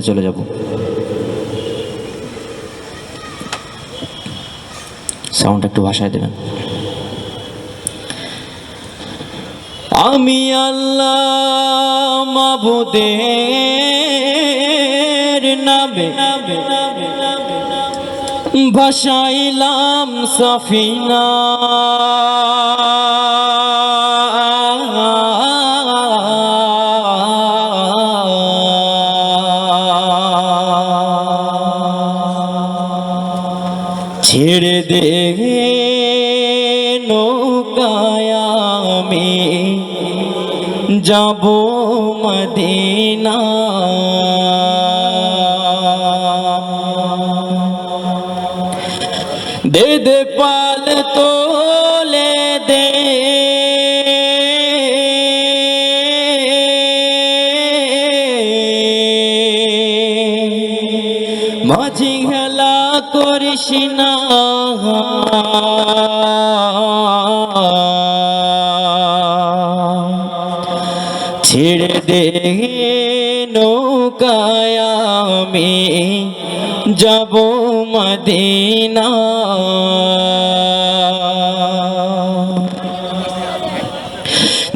চলে যাব। সাউন্ড একটু ভাষায় দেবেন। আমি আল্লাহ নামে ভাসাইলাম সফিনা। ছেড়ে দে নৌকায় আমি যাব মদিনা। দে দে পাল মাঝি হেলা করিস না। ছেড়ে দে নৌকায় আমি যাব মদিনা।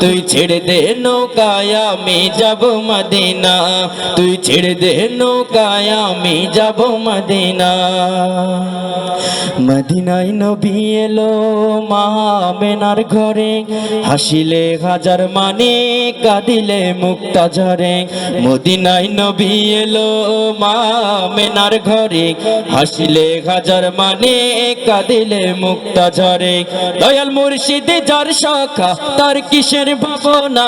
তুই ছেড়ে দে নৌকায়, আমি যাব মদিনা। তুই ছেড়ে দে নৌকায়, আমি যাব মদিনা। মদিনায় নবী এলো মা মেনার ঘরে। হাসিলে হাজার মানে কাঁদিলে মুক্তা ঝরে মদিনায় নবী এলো মা মেনার ঘরে। হাসিলে হাজার মানে কাঁদিলে মুক্তা ঝরে দয়াল মুর্শিদে যার শাখা, তার কিসের ভাবনা?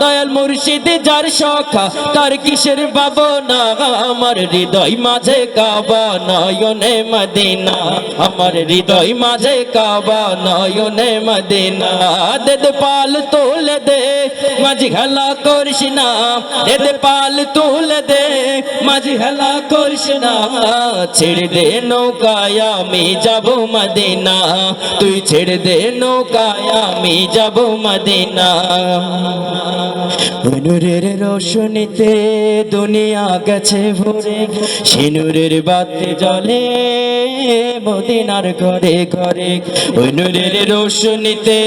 দয়াল মুর্শিদে যার শাখা তার কিসের ভাবনা? আমার হৃদয় মাঝে কাবা, নয়নে মদিনা। আমার হৃদয় মাঝে কাবা, নয়নে মদিনা। দে দে পাল তোলে দে, মাঝি খেলা করিস না। দে দে পাল তোলে দে, মাঝি খেলা করিস না। ছেড়ে দে নৌকায়, আমি যাব মদিনা। তুই ছেড়ে দে নৌকায়, আমি যাব মদিনা। নূরের রোশনীতে দুনিয়া গেছে ভরে, সিনুরের বাতি জলে মদিনার ঘরে ঘরে। নূরের রোশনীতে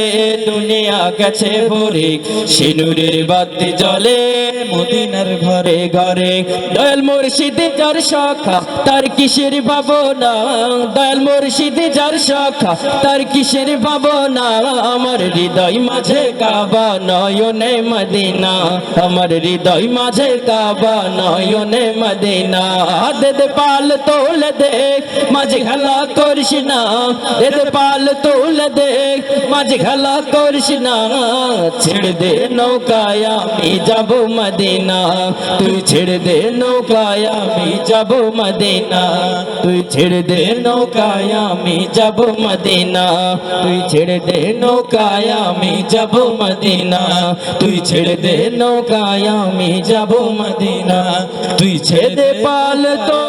দুনিয়া গেছে ভরে, সিনুরের বাতি জলে মদিনার ঘরে ঘরে। দয়াল মুর্শিদ যার শাখা তার কিসের ভাবনা? দয়াল মুর্শিদ যার শাখা তার কিসের ভাবনা? আমার হৃদয় মাঝে কাবা নয়নে মদিনা, আমার হৃদয় মাঝে কাবা নয়নে মদিনা। দে দে পাল তোল দেখ মাঝে খেলা করিস না। দে দে পাল তোল দেখ মাঝে খেলা করিস না। ছেড়ে দে নৌকায় আমি যাব মদিনা। তুই ছেড়ে দে নৌকায় আমি যাব মদিনা। তুই ছেড়ে দে নৌকায় আমি যাব মদিনা। তুই ছেড়ে দে নৌকায় আমি যাব মদিনা। তুই ছেড়ে দে নৌকায় আমি যাব মদিনা। তুই ছেড়ে দে পাল তো।